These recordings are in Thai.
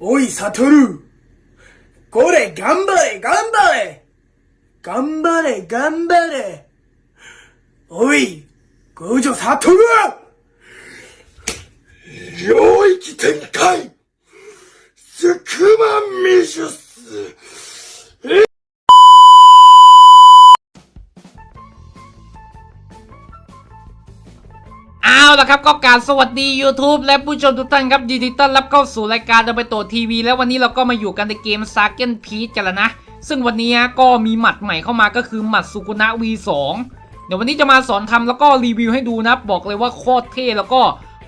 おい、サトル。これ、頑張れ、頑張れ。頑張れ、頑張れ。おい、五条サトル領域展開スクマンミシュス เอาละครับก็การสวัสดี YouTube และผู้ชมทุกท่านครับยินดีต้อนรับเข้าสู่รายการดับเบิลโตทีวี แล้ววันนี้เราก็มาอยู่กันในเกมซาเกนพีชกันแล้วนะ ซึ่งวันนี้ก็มีหมัดใหม่เข้ามาก็คือหมัดสุกุนะ V2 เดี๋ยววันนี้จะมาสอนทำแล้วก็รีวิวให้ดูนะ บอกเลยว่าโคตรเท่แล้วก็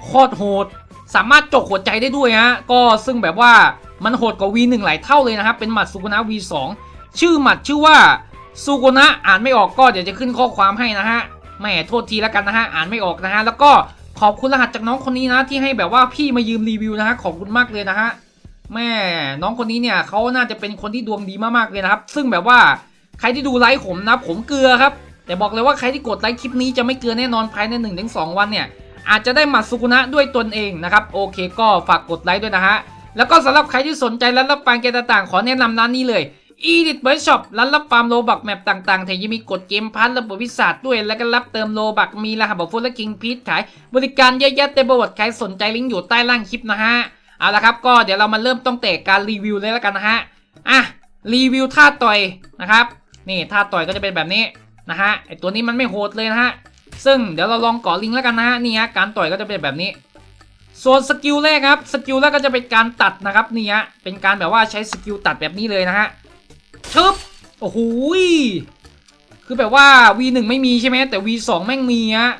โคตรโหด สามารถจกหัวใจได้ด้วยฮะก็ซึ่งแบบว่ามันโหดกว่า V1 หลายเท่าเลยนะครับเป็นหมัดสุกุนะ V2 ชื่อหมัดชื่อว่าสุกุนะอ่านไม่ออกก็เดี๋ยวจะขึ้นข้อความให้นะฮะ แหม่โทษทีแล้วกันนะฮะอ่านไม่ออกนะฮะแล้วก็ขอบคุณรหัสจากน้องคนนี้นะที่ให้แบบว่าพี่มายืมรีวิวนะฮะขอบคุณมากเลยนะฮะแม่น้องคนนี้เนี่ยเขาน่าจะเป็นคนที่ดวงดีมากๆเลยนะครับ ซึ่งแบบว่าใครที่ดูไลฟ์ผมนะผมเกลือครับ แต่บอกเลยว่าใครที่กดไลค์คลิปนี้จะไม่เกลือแน่นอนภายใน1นถึงสวันเนี่ย อาจจะได้หมัดสุกุนะด้วยตนเองนะครับ โอเคก็ฝากกดไลค์ด้วยนะฮะ แล้วก็สำหรับใครที่สนใจร้านรับฟังเกมต่างๆ ขอแนะนำร้านนี้เลย e d i t b o y Shop ร้านรับฟาร์มโลบักแมปต่างๆแถมยังมีกดเกมพัทระบบวิสาด้วย แล้วก็รับเติมโลบักมีรหัสบอกฟุตและคิงพีทขาย บริการเยอะแยะเต็มไปหมดใครสนใจลิงก์อยู่ใต้ล่างคลิปนะฮะ เอาละครับก็เดี๋ยวเรามาเริ่มต้องแต่การรีวิวเลยแล้วกันนะฮะ อะรีวิวท่าต่อยนะครับ นี่ท่าต่อยก็จะเป็นแบบนี้นะฮะไอตัวนี้มันไม่โหดเลยนะฮะ ซึ่งเดี๋ยวเราลองเก่อลิงก์แล้วกันนะฮะนี่ฮะการต่อยก็จะเป็นแบบนี้ส่วนสกิลแรกครับสกิลแรกก็จะเป็นการตัดนะครับนี่ฮะเป็นการแบบว่าใช้สกิลตัดแบบนี้เลยนะฮะ ชึบโอ้โหคือแบบว่า V1 ไม่มีใช่ไหมแต่ V2 แม่งมีฮะ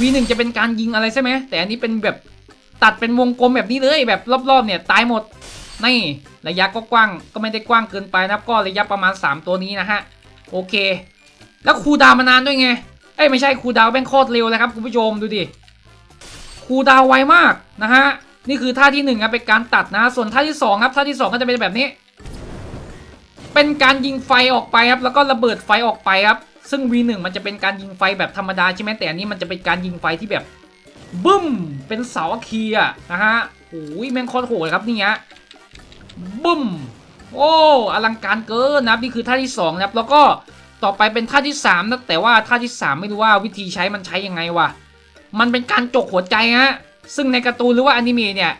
V1 จะเป็นการยิงอะไรใช่ไหมแต่อันนี้เป็นแบบตัดเป็นวงกลมแบบนี้เลยแบบรอบๆเนี่ยตายหมดนี่ระยะก็กว้างก็ไม่ได้กว้างเกินไปนะครับ ก็ระยะประมาณ 3 ตัวนี้นะฮะโอเค แล้วคูดาวมานานด้วยไงเอ้ยไม่ใช่คูดาวแม่งโคตรเร็วเลยครับคุณผู้ชมดูดิคูดาวไวมากนะฮะนี่คือท่าที่หนึ่งครับเป็นการตัดนะ ส่วนท่าที่สองครับท่าที่สองก็จะเป็นแบบนี้ เป็นการยิงไฟออกไปครับแล้วก็ระเบิดไฟออกไปครับซึ่ง V1 มันจะเป็นการยิงไฟแบบธรรมดาใช่ไหมแต่อันนี้มันจะเป็นการยิงไฟที่แบบบึ้มเป็นเสาอะคีอะนะฮะโอ้ยแม่งโคตรโหดครับนี่ฮะบึ้มโอ้อลังการเกินนะครับนี่คือท่าที่2นะครับแล้วก็ต่อไปเป็นท่าที่3นะแต่ว่าท่าที่ 3 ไม่รู้ว่าวิธีใช้มันใช้ยังไงวะมันเป็นการจกหัวใจฮะซึ่งในการ์ตูนหรือว่าอนิเมะเนี่ย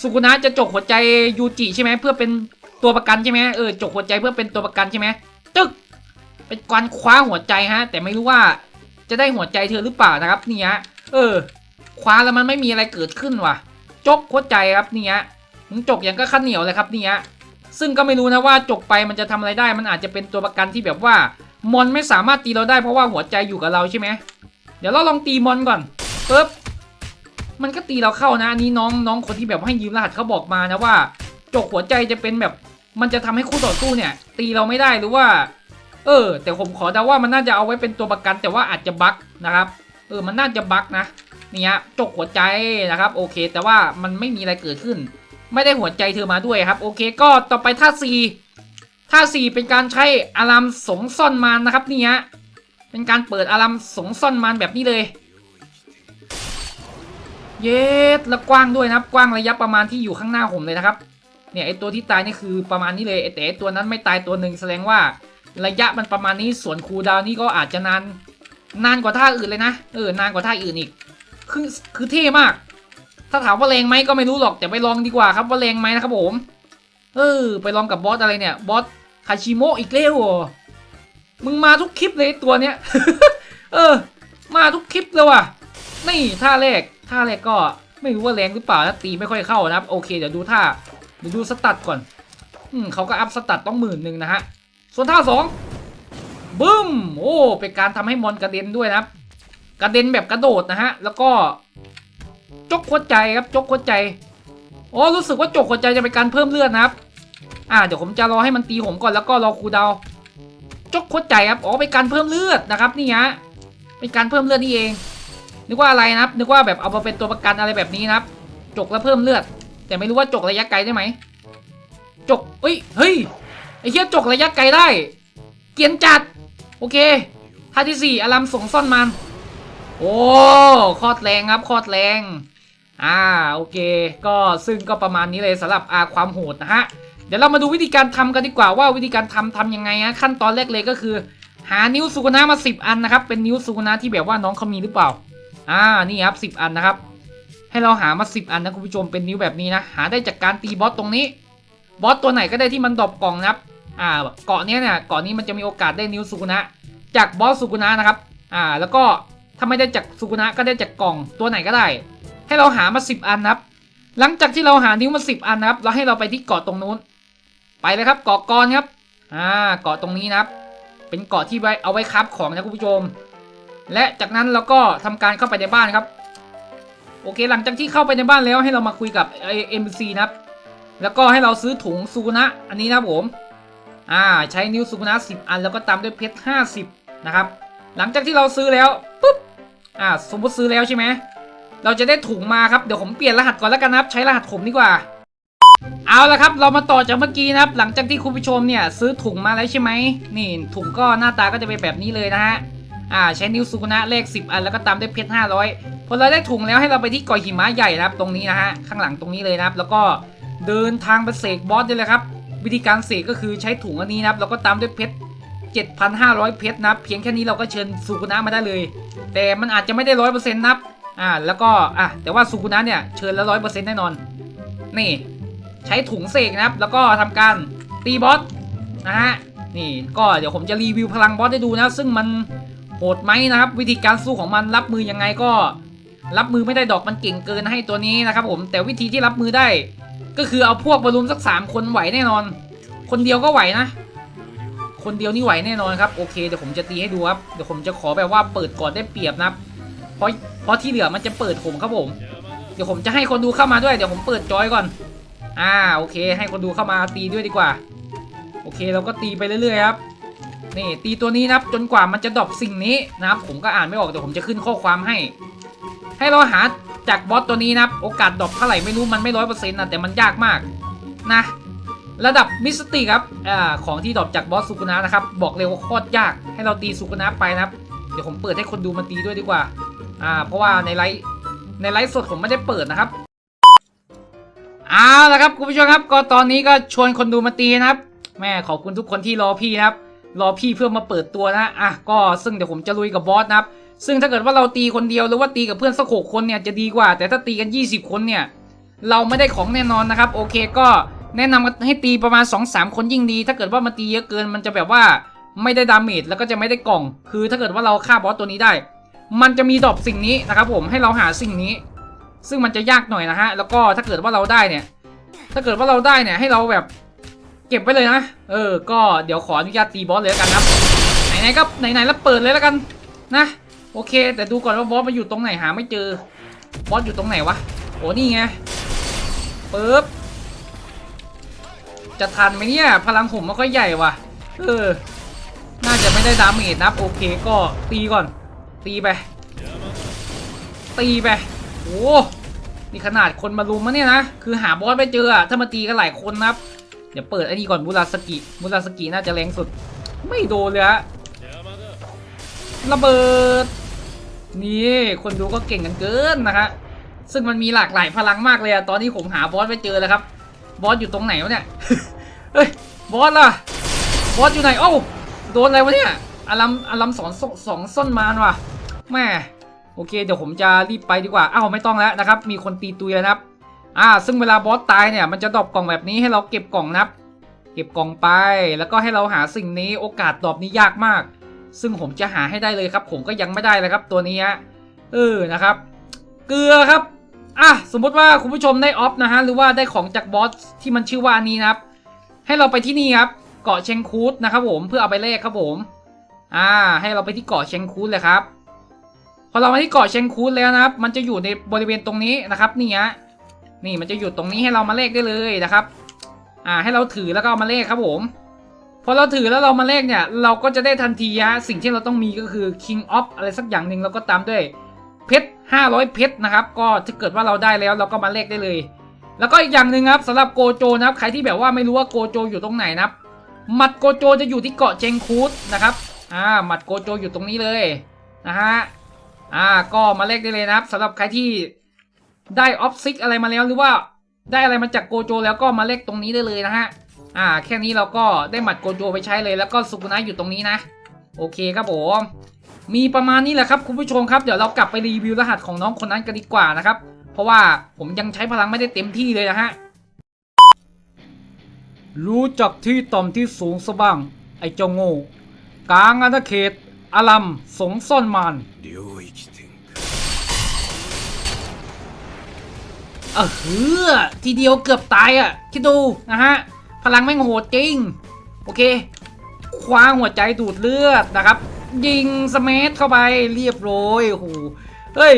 สุกุนะจะจกหัวใจยูจิใช่ไหมเพื่อเป็น ตัวประกันใช่ไหมเออจกหัวใจเพื่อเป็นตัวประกันใช่ไหมจึ๊กเป็นการคว้าหัวใจฮะ แต่ไม่รู้ว่าจะได้หัวใจเธอหรือเปล่านะครับนี่ฮะเออ คว้าแล้วมันไม่มีอะไรเกิดขึ้นว่ะ จกหัวใจครับนี่ฮะมึงจกอย่างก็ข้าเหนียวเลยครับนี่ฮะซึ่งก็ไม่รู้นะว่าจกไปมันจะทำอะไรได้ มันอาจจะเป็นตัวประกันที่แบบว่ามอนไม่สามารถตีเราได้เพราะว่าหัวใจอยู่กับเราใช่ไหมเดี๋ยวเราลองตีมอนก่อนปึ๊บมันก็ตีเราเข้านะอันนี้น้องน้องคนที่แบบให้ยืมรหัสเขาบอกมานะว่า จกหัวใจจะเป็นแบบ มันจะทำให้คู่ต่อสู้เนี่ย ตีเราไม่ได้หรือว่า เออ แต่ผมขอเดาว่ามันน่าจะเอาไว้เป็นตัวประกันแต่ว่าอาจจะบั๊กนะครับ เออมันน่าจะบั๊กนะนี่ฮะจกหัวใจนะครับ โอเค แต่ว่ามันไม่มีอะไรเกิดขึ้น ไม่ได้หัวใจเธอมาด้วยครับ โอเค ก็ต่อไปท่าสี่ท่าสี่เป็นการใช้อารามสงซ่อนมานนะครับนี่ฮะเป็นการเปิดอารามสงซ่อนมานแบบนี้เลย เย็ดแล้วกว้างด้วยนะครับ กว้างระยะประมาณที่อยู่ข้างหน้าผมเลยนะครับ เนี่ยไอตัวที่ตายนี่คือประมาณนี้เลยไอแต่ตัวนั้นไม่ตายตัวหนึ่งแสดงว่าระยะมันประมาณนี้ส่วนคูดาวนี่ก็อาจจะนานนานกว่าท่าอื่นเลยนะเออนานกว่าท่าอื่นอีกคือคือเท่มาก ถ้าถามว่าแรงไหมก็ไม่รู้หรอกแต่ไปลองดีกว่าครับว่าแรงไหมนะครับผมเออไปลองกับบอสอะไรเนี่ยบอสคาชิโมะอีกแล้วมึงมาทุกคลิปเลยตัวเนี้ยเออ มาทุกคลิปเลยว่ะนี่ท่าแรกท่าแรกก็ไม่รู้ว่าแรงหรือเปล่านะตีไม่ค่อยเข้านะครับ โอเคเดี๋ยวดูท่า เดี๋ยวดูสตัดก่อน อืมเขาก็อัพสตัดต้องหมื่นหนึ่งนะฮะ ส่วนท่าสองบึ้ม โอ้ เป็นการทำให้มอนกระเด็นด้วยนะครับ กระเด็นแบบกระโดดนะฮะ แล้วก็ จกหัวใจครับ จกหัวใจโอ้รู้สึกว่าจกหัวใจจะเป็นการเพิ่มเลือดนะครับ อ่า เดี๋ยวผมจะรอให้มันตีผมก่อนแล้วก็รอคูดาว จกหัวใจครับ อ๋อ เป็นการเพิ่มเลือดนะครับนี่ฮะ เป็นการเพิ่มเลือดนี่เอง นึกว่าอะไรนะครับ นึกว่าแบบเอามาเป็นตัวประกันอะไรแบบนี้นะครับ จกแล้วเพิ่มเลือด แต่ไม่รู้ว่าจกระยะไกลได้ไหมจกเฮ้ยเฮ้ยไอ้เหี้ยจกระยะไกลได้ เกียนจัด โอเคท่าที่สี่อารามสงซ่อนมัน โอ้คอดแรงครับคอดแรง อ่าโอเค ก็ซึ่งก็ประมาณนี้เลยสำหรับอาความโหดนะฮะเดี๋ยวเรามาดูวิธีการทำกันดีกว่าว่าวิธีการทำทำยังไงฮะขั้นตอนแรกเลยก็คือ หานิ้วสุกนะมา 10 อันนะครับเป็นนิ้วสุกนะที่แบบว่าน้องเขามีหรือเปล่า อ่านี่ครับ10 อันนะครับ ให้เราหามา10อันนะคุณผู้ชมเป็นนิ้วแบบนี้นะหาได้จากการตีบอสตรงนี้ บอสตัวไหนก็ได้ที่มันดรอปกล่องนะครับอ่าเกาะเนี้ยเนี่ยเกาะนี้มันจะมีโอกาสได้นิ้วสุกุนะ จากบอสสุกุนะนะครับอ่าแล้วก็ถ้าไม่ได้จากสุกุนะก็ได้จากกล่องตัวไหนก็ได้ ให้เราหามา10อันนะครับหลังจากที่เราหานิ้วมา10อันนะครับเราให้เราไปที่เกาะตรงนู้น ไปเลยครับเกาะกรครับอ่าเกาะตรงนี้นะครับ เป็นเกาะที่ไว้เอาไว้คับของนะคุณผู้ชม และจากนั้นเราก็ทำการเข้าไปในบ้านครับ โอเคหลังจากที่เข้าไปในบ้านแล้วให้เรามาคุยกับไอเอ็มซีนะครับ แล้วก็ให้เราซื้อถุงซูนะอันนี้นะผมอ่าใช้นิ้วซูนะ10อันแล้วก็ตามด้วยเพชร50นะครับ หลังจากที่เราซื้อแล้วปุ๊บอ่าสมมติซื้อแล้วใช่ไหมเราจะได้ถุงมาครับเดี๋ยวผมเปลี่ยนรหัสก่อนแล้วกันนะครับ ใช้รหัสผมดีกว่า เอาละครับ เรามาต่อจากเมื่อกี้นะครับ หลังจากที่คุณผู้ชมเนี่ยซื้อถุงมาแล้วใช่ไหมนี่ถุงก็หน้าตาก็จะเป็นแบบนี้เลยนะฮะ อ่าใช้นิ้วซูกุนะเลข 10 อันแล้วก็ตามด้วยเพชร500 พอเราได้ถุงแล้วให้เราไปที่เก่อหิมะใหญ่นะครับ ตรงนี้นะฮะข้างหลังตรงนี้เลยนะครับ แล้วก็เดินทางไปเสกบอสได้เลยครับ วิธีการเสกก็คือใช้ถุงอันนี้นะครับแล้วก็ตามด้วยเพชร7,500 เพชรนะเพียงแค่นี้เราก็เชิญซูกุนะมาได้เลย แต่มันอาจจะไม่ได้ร้อยเปอร์เซ็นต์นับอ่าแล้วก็อะแต่ว่าซูกุนะเนี่ยเชิญแล้วร้อยเปอร์เซ็นต์แน่นอน นี่ ใช้ถุงเสกนะครับ แล้วก็ทำการตีบอสนะฮะนี่ก็เดี๋ยวผมจะรีวิวพลังบอสให้ดูนะ ซึ่งมัน หดไหมนะครับ วิธีการสู้ของมันรับมือยังไงก็ รับมือไม่ได้ดอกมันเก่งเกินให้ตัวนี้นะครับผมแต่วิธีที่รับมือได้ ก็คือเอาพวกบอลลูนสักสามคนไหวแน่นอน คนเดียวก็ไหวนะ คนเดียวนี่ไหวแน่นอนครับโอเคเดี๋ยวผมจะตีให้ดูครับเดี๋ยวผมจะขอแบบว่าเปิดก่อนได้เปรียบนะครับเพราะเพราะที่เหลือมันจะเปิดผมครับผม เดี๋ยวผมจะให้คนดูเข้ามาด้วยเดี๋ยวผมเปิดจอยก่อน อ่าโอเค ให้คนดูเข้ามาตีด้วยดีกว่า โอเคเราก็ตีไปเรื่อยๆครับ นี่ตีตัวนี้นะครับจนกว่ามันจะดรอปสิ่งนี้นะครับ ผมก็อ่านไม่ออกเดี๋ยวผมจะขึ้นข้อความให้ ให้เราหาจากบอสตัวนี้นะครับ โอกาสดรอปเท่าไหร่ไม่รู้มันไม่ร้อยเปอร์เซ็นต์นะแต่มันยากมากนะระดับมิสติครับอ่าของที่ดรอปจากบอสสุกุนะนะครับบอกเลยว่าโคตรยากให้เราตีสุกุนะไปนะครับ เดี๋ยวผมเปิดให้คนดูมาตีด้วยดีกว่าอ่า เพราะว่าในไลฟ์ในไลฟ์สดผมไม่ได้เปิดนะครับเอาละครับคุณผู้ชมครับ ก็ตอนนี้ก็ชวนคนดูมาตีนะครับ แม่ขอบคุณทุกคนที่รอพี่นะครับ รอพี่เพื่อมาเปิดตัวนะอะก็ซึ่งเดี๋ยวผมจะลุยกับบอสนะครับ ซึ่งถ้าเกิดว่าเราตีคนเดียวหรือว่าตีกับเพื่อนสักหกคนเนี่ยจะดีกว่า แต่ถ้าตีกัน 20 คนเนี่ยเราไม่ได้ของแน่นอนนะครับ โอเคก็แนะนำกันให้ตีประมาณ 2-3 คนยิ่งดี ถ้าเกิดว่ามันตีเยอะเกินมันจะแบบว่าไม่ได้ดาเมจแล้วก็จะไม่ได้กล่อง คือถ้าเกิดว่าเราฆ่าบอสตัวนี้ได้ มันจะมีดรอปสิ่งนี้นะครับผมให้เราหาสิ่งนี้ ซึ่งมันจะยากหน่อยนะฮะแล้วก็ถ้าเกิดว่าเราได้เนี่ย ถ้าเกิดว่าเราได้เนี่ยให้เราแบบ เก็บไว้เลยนะ เออ ก็เดี๋ยวขออนุญาตตีบอสเลยแล้วกันครับ ไหนๆก็ไหนๆแล้วเปิดเลยแล้วกันนะ โอเค แต่ดูก่อนว่าบอสมาอยู่ตรงไหนหาไม่เจอ บอสอยู่ตรงไหนวะ โอ้นี่ไงปึ๊บ จะทันไหมเนี่ย พลังผมมันก็ใหญ่ว่ะ เออ น่าจะไม่ได้ดาเมจนะโอเคก็ตีก่อน ตีไป ตีไปโอ้นี่ขนาดคนมารุมมะเนี่ยนะ คือหาบอสไม่เจอถ้ามาตีกันหลายคนนะครับ เดี๋ยวเปิดไอ้นี่ก่อนมูราสกิมูราสกิน่าจะแรงสุด ไม่โดนเลยฮะระเบิด นี่คนดูก็เก่งกันเกินนะฮะซึ่งมันมีหลากหลายพลังมากเลยอะตอนนี้ผมหาบอสไม่เจอแล้วครับบอสอยู่ตรงไหนวะเนี่ยเฮ้ยบอสล่ะบอสอยู่ไหนโอ้โดนอะไรวะเนี่ยอารัมอารัมสอนสองส้นมารว่ะแม่โอเคเดี๋ยวผมจะรีบไปดีกว่าอ้าวไม่ต้องแล้วนะครับ มีคนตีตุยแล้วนะครับ อ่า ซึ่งเวลาบอสตายเนี่ยมันจะดรอปกล่องแบบนี้ให้เราเก็บกล่องนับ เก็บกล่องไป แล้วก็ให้เราหาสิ่งนี้โอกาสดรอปนี้ยากมาก ซึ่งผมจะหาให้ได้เลยครับ ผมก็ยังไม่ได้เลยครับตัวนี้ฮะเออนะครับ เกลือครับอะสมมติว่าคุณผู้ชมได้ออฟนะฮะหรือว่าได้ของจากบอสที่มันชื่อว่าอันนี้นะครับ ให้เราไปที่นี่ครับ เกาะเชงคูดนะครับผมเพื่อเอาไปแลกครับผม อ่า ให้เราไปที่เกาะเชงคูดเลยครับพอเรามาที่เกาะเชงคูดแล้วนะครับ มันจะอยู่ในบริเวณตรงนี้นะครับนี่ฮะ นี่มันจะอยู่ตรงนี้ให้เรามาเลขได้เลยนะครับ อ่าให้เราถือแล้วก็ามาเลขครับผมพอเราถือแล้วเรามาเลขเนี่ย เราก็จะได้ทันทีฮะสิ่งที่เราต้องมีก็คือ King of อะไรสักอย่างหนึ่งแล้วก็ตามด้วยเพชร500 เพชรนะครับ ก็ถ้าเกิดว่าเราได้แล้วเราก็มาเลขได้เลย แล้วก็อีกอย่างหนึ่งครับสำหรับโกโจนะครับ ใครที่แบบว่าไม่รู้ว่าโกโจอยู่ตรงไหนนะครับหมัดโกโจจะอยู่ที่เกาะเจงคูดนะครับอ่าหมัดโกโจอยู่ตรงนี้เลยนะฮะอ่าก็มาเลขได้เลยนะครับสำหรับใครที่ ได้ออฟซิกอะไรมาแล้วหรือว่าได้อะไรมาจากโกโจแล้วก็มาเลขตรงนี้ได้เลยนะฮะ อ่า แค่นี้เราก็ได้หมัดโกโจไปใช้เลยแล้วก็สุกุนะอยู่ตรงนี้นะ โอเคครับผม มีประมาณนี้แหละครับคุณผู้ชมครับ เดี๋ยวเรากลับไปรีวิวรหัสของน้องคนนั้นกันดีกว่านะครับ เพราะว่าผมยังใช้พลังไม่ได้เต็มที่เลยนะฮะ รู้จักที่ต่ำที่สูงซะบ้าง ไอ้เจ้าโง่กลางอาณาเขตอารัมสงซ่อนมาน เออเฮือทีเดียวเกือบตายอะ คิดดูนะฮะ พลังแม่งโหดจริง โอเค คว้างหัวใจดูดเลือดนะครับ ยิงสเมธเข้าไปเรียบร้อยโอ้โหเฮ้ย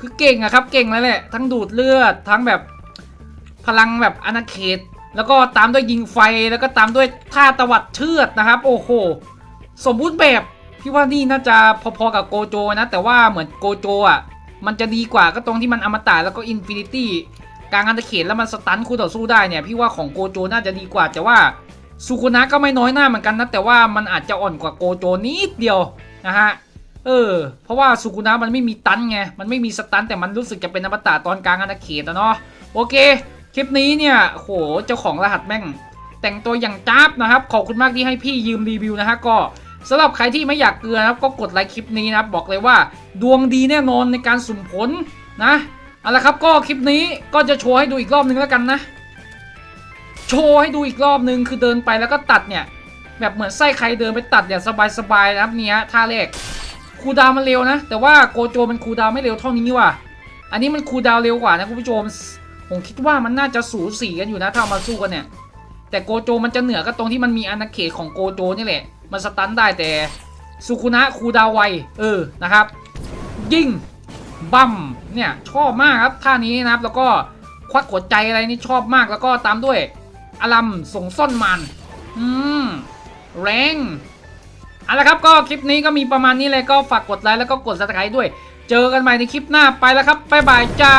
คือเก่งอะครับ เก่งแล้วแหละ ทั้งดูดเลือด ทั้งแบบ พลังแบบอาณาเขต แล้วก็ตามด้วยยิงไฟ แล้วก็ตามด้วยท่าตวัดเชือดนะครับ โอ้โห สมบูรณ์แบบ พี่ว่านี่น่าจะพอๆกับโกโจนะ แต่ว่าเหมือนโกโจอะ มันจะดีกว่าก็ตรงที่มันอมตะแล้วก็อินฟินิตี้กลางอันตะเขตแล้วมันสตันคู่ต่อสู้ได้เนี่ย พี่ว่าของโกโจน่าจะดีกว่า แต่ว่าซูคุนะก็ไม่น้อยหน้าเหมือนกันนะ แต่ว่ามันอาจจะอ่อนกว่าโกโจนิดเดียวนะฮะเออ เพราะว่าซูคุนะมันไม่มีตันไง มันไม่มีสตันแต่มันรู้สึกจะเป็นอมตะตอนกลางอาณาเขตนะเนาะ โอเค คลิปนี้เนี่ย โห เจ้าของรหัสแม่ง แต่งตัวอย่างจ้าบนะครับ ขอบคุณมากที่ให้พี่ยืมรีวิวนะฮะ ก็ สำหรับใครที่ไม่อยากเกลือนะครับก็กดไลค์คลิปนี้นะครับบอกเลยว่าดวงดีแน่นอนในการสุ่มผลนะเอาละครับก็คลิปนี้ก็จะโชว์ให้ดูอีกรอบนึงแล้วกันนะ โชว์ให้ดูอีกรอบนึงคือเดินไปแล้วก็ตัดเนี่ย แบบเหมือนไส้ใครเดินไปตัดอย่างสบายๆนะครับเนี่ยท่าแรกคูดาวมันเร็วนะ แต่ว่าโกโจมันคูดาวไม่เร็วเท่านี้ว่ะอันนี้มันคูดาวเร็วกว่านะคุณผู้ชมผมคิดว่ามันน่าจะสูสีกันอยู่นะถ้าเอามาสู้กันเนี่ย แต่โกโจมันจะเหนือก็ตรงที่มันมีอาณาเขตของโกโจนี่แหละ มันสตันได้แต่สุคุนะคูดาวไวเออนะครับ ยิงบัมเนี่ยชอบมากครับท่านี้นะครับแล้วก็ควักหัวใจอะไรนี่ชอบมากแล้วก็ตามด้วยอารัมส่งซ่อนมัน อืมแรงเอาละครับก็คลิปนี้ก็มีประมาณนี้เลยก็ฝากกดไลค์แล้วก็กด subscribe ด้วย เจอกันใหม่ในคลิปหน้าไปแล้วครับบ๊ายบายจ้า